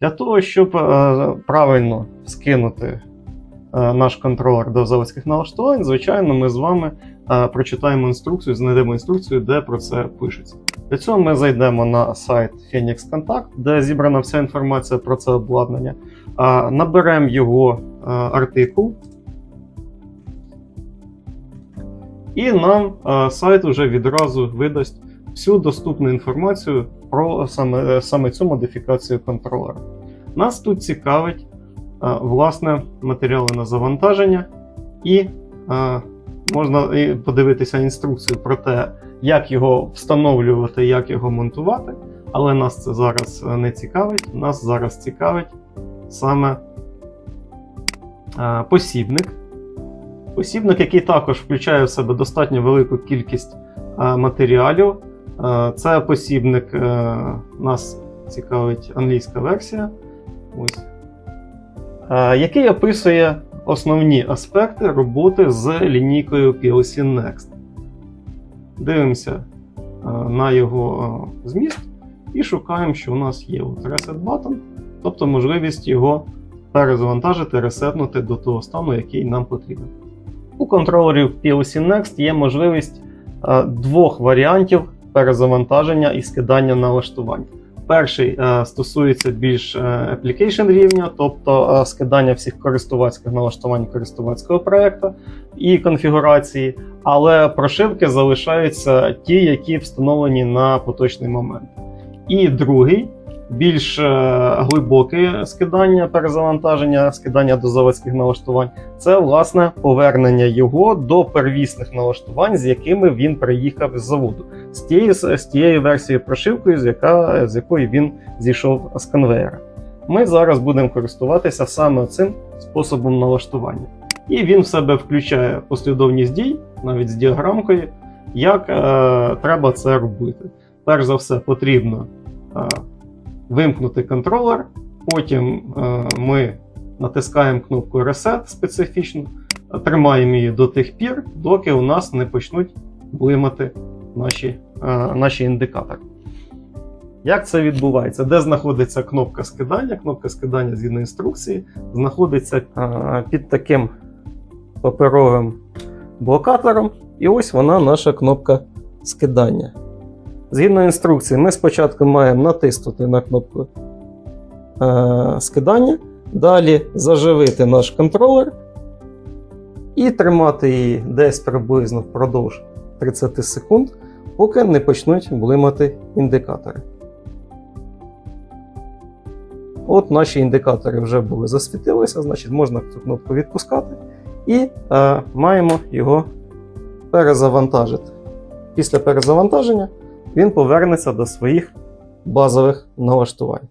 Для того, щоб е, правильно скинути е, наш контролер до заводських налаштувань, звичайно, ми з вами е, прочитаємо інструкцію, знайдемо інструкцію, де про це пишеться. Для цього ми зайдемо на сайт Phoenix Contact, де зібрана вся інформація про це обладнання. Наберемо його артикул. І нам сайт вже відразу видасть всю доступну інформацію про саме, саме цю модифікацію контролера. Нас тут цікавить е, власне матеріали на завантаження, і е, можна подивитися інструкцію про те, як його встановлювати, як його монтувати. Але нас це зараз е, не цікавить. Нас зараз цікавить саме посібник. Посібник, який також включає в себе достатньо велику кількість матеріалів. Е, Це посібник, е, нас цікавить англійська версія, ось, е, який описує основні аспекти роботи з лінійкою PLC Next. Дивимося на його зміст і шукаємо, що у нас є от Reset Button, тобто можливість його перезавантажити, ресетнути до того стану, який нам потрібен. У контролерів PLC Next є можливість двох варіантів перезавантаження і скидання налаштувань. Перший е, стосується більш е, application рівня, тобто е, скидання всіх користувацьких налаштувань користувацького проекту і конфігурації, але прошивки залишаються ті, які встановлені на поточний момент. І другий більш е, глибоке скидання, перезавантаження, скидання до заводських налаштувань це власне повернення його до первісних налаштувань, з якими він приїхав з заводу, з тією, з тією версією прошивкою, з, яка, з якої він зійшов з конвейера. Ми зараз будемо користуватися саме цим способом налаштування. І він в себе включає послідовність дій, навіть з діаграмкою, як е, треба це робити. Перш за все, потрібно е, вимкнути контролер, потім е, ми натискаємо кнопку Reset специфічно, тримаємо її до тих пір, доки у нас не почнуть блимати наші, е, наші індикатори. Як це відбувається? Де знаходиться кнопка скидання? Кнопка скидання згідно інструкції знаходиться е, під таким паперовим блокатором, і ось вона наша кнопка скидання. Згідно інструкції, ми спочатку маємо натиснути на кнопку е, скидання, далі заживити наш контролер і тримати її десь приблизно впродовж 30 секунд, поки не почнуть блимати індикатори. От наші індикатори вже були засвітилися, значить можна цю кнопку відпускати і е, маємо його перезавантажити. Після перезавантаження він повернеться до своїх базових налаштувань.